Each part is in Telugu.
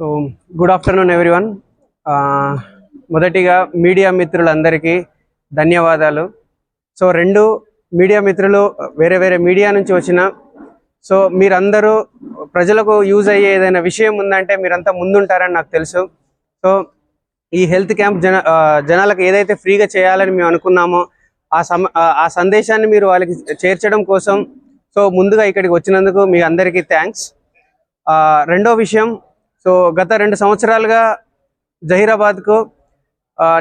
సో గుడ్ ఆఫ్టర్నూన్ ఎవ్రీవన్ మొదటిగా మీడియా మిత్రులందరికీ ధన్యవాదాలు. సో రెండు మీడియా మిత్రులు వేరే వేరే మీడియా నుంచి వచ్చిన సో మీరందరూ ప్రజలకు యూజ్ అయ్యే ఏదైనా విషయం ఉందంటే మీరంతా ముందుంటారని నాకు తెలుసు. సో ఈ హెల్త్ క్యాంప్ జన జనాలకు ఏదైతే ఫ్రీగా చేయాలని మేము అనుకున్నామో ఆ సమ ఆ సందేశాన్ని మీరు వాళ్ళకి చేర్చడం కోసం సో ముందుగా ఇక్కడికి వచ్చినందుకు మీ అందరికీ థ్యాంక్స్ రెండో విషయం సో గత రెండు సంవత్సరాలుగా జహీరాబాద్కు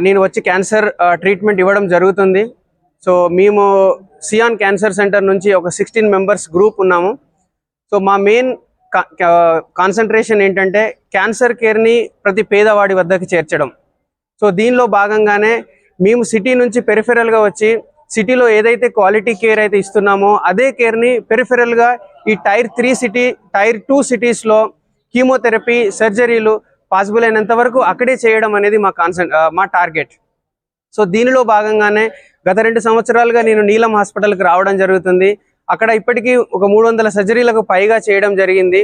నేను వచ్చి క్యాన్సర్ ట్రీట్మెంట్ ఇవ్వడం జరుగుతుంది. సో మేము సియాన్ క్యాన్సర్ సెంటర్ నుంచి ఒక సిక్స్టీన్ మెంబర్స్ గ్రూప్ ఉన్నాము. సో మా మెయిన్ కాన్సన్ట్రేషన్ ఏంటంటే క్యాన్సర్ కేర్ని ప్రతి పేదవాడి వద్దకు చేర్చడం. సో దీనిలో భాగంగానే మేము సిటీ నుంచి పెరిఫెరల్గా వచ్చి సిటీలో ఏదైతే క్వాలిటీ కేర్ అయితే ఇస్తున్నామో అదే కేర్ని పెరిఫెరల్గా ఈ tier three city tier two సిటీస్లో కీమోథెరపీ సర్జరీలు పాసిబుల్ అయినంత వరకు అక్కడే చేయడం అనేది మా కాన్సన్ మా టార్గెట్. సో దీనిలో భాగంగానే గత రెండు సంవత్సరాలుగా నేను నీలం హాస్పిటల్కి రావడం జరుగుతుంది. అక్కడ ఇప్పటికీ ఒక మూడు వందల సర్జరీలకు పైగా చేయడం జరిగింది.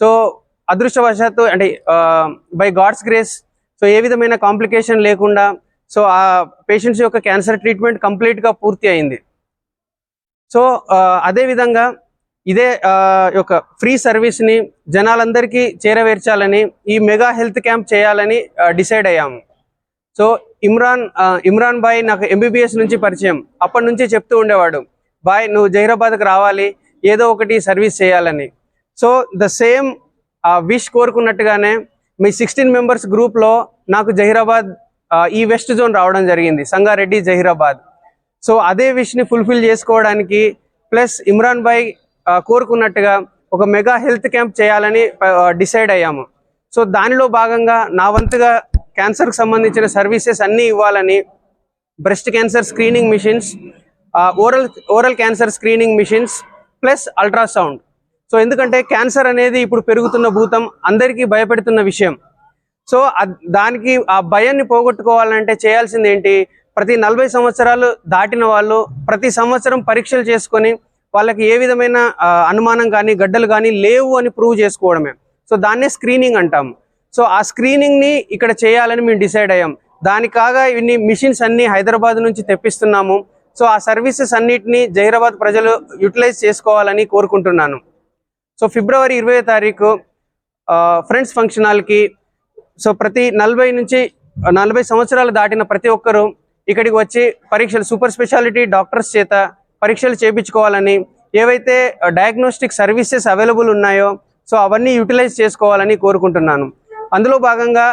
సో అదృష్టవశాత్తు అంటే బై గాడ్స్ గ్రేస్ సో ఏ విధమైన కాంప్లికేషన్ లేకుండా సో ఆ పేషెంట్స్ యొక్క క్యాన్సర్ ట్రీట్మెంట్ కంప్లీట్గా పూర్తి అయింది. సో అదేవిధంగా ఇదే యొక్క ఫ్రీ సర్వీస్ని జనాలందరికీ చేరవేర్చాలని ఈ మెగా హెల్త్ క్యాంప్ చేయాలని డిసైడ్ అయ్యాము సో ఇమ్రాన్ ఇమ్రాన్ బాయ్ నాకు ఎంబీబీఎస్ నుంచి పరిచయం. అప్పటి నుంచి చెప్తూ ఉండేవాడు బాయ్ నువ్వు జహీరాబాద్కి రావాలి ఏదో ఒకటి సర్వీస్ చేయాలని. సో ద సేమ్ విష్ కోరుకున్నట్టుగానే మీ సిక్స్టీన్ మెంబర్స్ గ్రూప్లో నాకు జహీరాబాద్ ఈ వెస్ట్ జోన్ రావడం జరిగింది సంగారెడ్డి జహీరాబాద్ సో అదే విష్ని ఫుల్ఫిల్ చేసుకోవడానికి ప్లస్ ఇమ్రాన్ భాయ్ కోరుకున్నట్టుగా ఒక మెగా హెల్త్ క్యాంప్ చేయాలని డిసైడ్ అయ్యాము. సో దానిలో భాగంగా నా వంతుగా క్యాన్సర్కి సంబంధించిన సర్వీసెస్ అన్నీ ఇవ్వాలని breast cancer screening machines oral oral cancer screening machines plus ultrasound. So ఎందుకంటే క్యాన్సర్ అనేది ఇప్పుడు పెరుగుతున్న భూతం అందరికీ భయపెడుతున్న విషయం. సో దానికి ఆ భయాన్ని పోగొట్టుకోవాలంటే చేయాల్సింది ఏంటి ప్రతి నలభై సంవత్సరాలు దాటిన వాళ్ళు ప్రతి సంవత్సరం పరీక్షలు చేసుకొని వాళ్ళకి ఏ విధమైన అనుమానం కానీ గడ్డలు కానీ లేవు అని ప్రూవ్ చేసుకోవడమే. సో దాన్నే స్క్రీనింగ్ అంటాం సో ఆ స్క్రీనింగ్ని ఇక్కడ చేయాలని మేము డిసైడ్ అయ్యాం. దాని కాగా ఇన్ని మిషన్స్ అన్ని హైదరాబాద్ నుంచి తెప్పిస్తున్నాము. సో ఆ సర్వీసెస్ అన్నిటిని జహీరాబాద్ ప్రజలు యూటిలైజ్ చేసుకోవాలని కోరుకుంటున్నాను. సో ఫిబ్రవరి ఇరవై తారీఖు ఫ్రెండ్స్ ఫంక్షన్ హాల్కి సో ప్రతి నలభై నుంచి నలభై సంవత్సరాలు దాటిన ప్రతి ఒక్కరూ ఇక్కడికి వచ్చి పరీక్షలు సూపర్ స్పెషాలిటీ డాక్టర్స్ చేత పరీక్షలు చేయించుకోవాలని ఏవైతే డయాగ్నోస్టిక్ సర్వీసెస్ అవైలబుల్ ఉన్నాయో సో అవన్నీ యూటిలైజ్ చేసుకోవాలని కోరుకుంటున్నాను. అందులో భాగంగా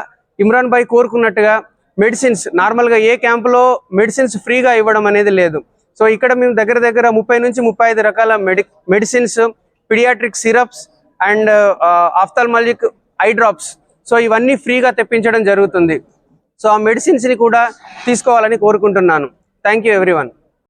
ఇమ్రాన్ భాయ్ కోరుకున్నట్టుగా మెడిసిన్స్ నార్మల్గా ఏ క్యాంపులో మెడిసిన్స్ ఫ్రీగా ఇవ్వడం అనేది లేదు. సో ఇక్కడ మేము దగ్గర దగ్గర ముప్పై నుంచి ముప్పై ఐదు రకాల మెడి medicines paediatric syrups and ophthalmologic eye drops so ఇవన్నీ ఫ్రీగా తెప్పించడం జరుగుతుంది. సో ఆ మెడిసిన్స్ని కూడా తీసుకోవాలని కోరుకుంటున్నాను. Thank you everyone